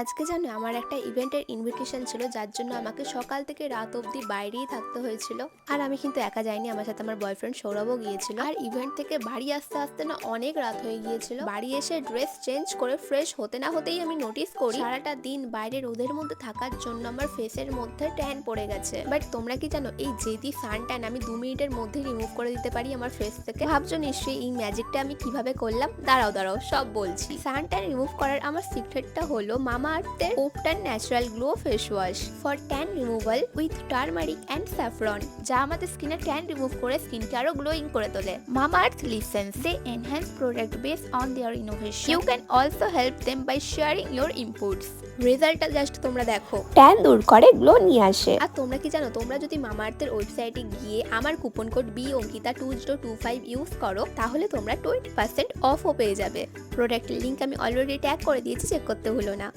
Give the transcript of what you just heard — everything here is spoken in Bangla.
আজকে জানো আমার একটা ইভেন্টের ইনভিটেশন ছিল, যার জন্য আমাকে সকাল থেকে রাত অবধি বাইরেই থাকতে হয়েছিল। আর আমি কিন্তু একা যাইনি, আমার সাথে আমার বয়ফ্রেন্ড সৌরভও গিয়েছিল। আর ইভেন্ট থেকে বাড়ি আসতে আসতে না অনেক রাত হয়ে গিয়েছিল। বাড়ি এসে ড্রেস চেঞ্জ করে ফ্রেশ হতে না হতেই আমি নোটিস করি, সারাটা দিন বাইরে রোদের মধ্যে থাকার জন্য আমার ফেসের মধ্যে ট্যান পড়ে গেছে। বাট তোমরা কি জানো, এই জেদি সান ট্যান আমি দু মিনিটের মধ্যে রিমুভ করে দিতে পারি আমার ফেস থেকে? ভাবছ নিশ্চয়ই এই ম্যাজিকটা আমি কীভাবে করলাম? দাঁড়াও দাঁড়াও, সব বলছি। সান ট্যান রিমুভ করার আমার সিক্রেটটা হলো, মামা আর্থের Ubtan natural glow face wash for tan removal with turmeric and saffron যা আমাদের স্কিনে ট্যান রিমুভ করে স্কিনকে আরও গ্লোয়িং করে তোলে। Earth listens they enhance product base on their innovation you can also help them by sharing your inputs রেজাল্টটা জাস্ট তোমরা দেখো। ট্যান দূর করে গ্লো নিয়ে আসে। আর তোমরা কি জানো, তোমরা যদি মামাআর্থের ওয়েবসাইটে গিয়ে আমার coupon code B Ankita two zero two five use করো, তাহলে তোমরা টোয়েন্টি পার্সেন্ট অফও পেয়ে যাবে। প্রোডাক্টের লিঙ্ক আমি অলরেডি ট্যাগ করে দিয়েছি চেক করতে হলো না।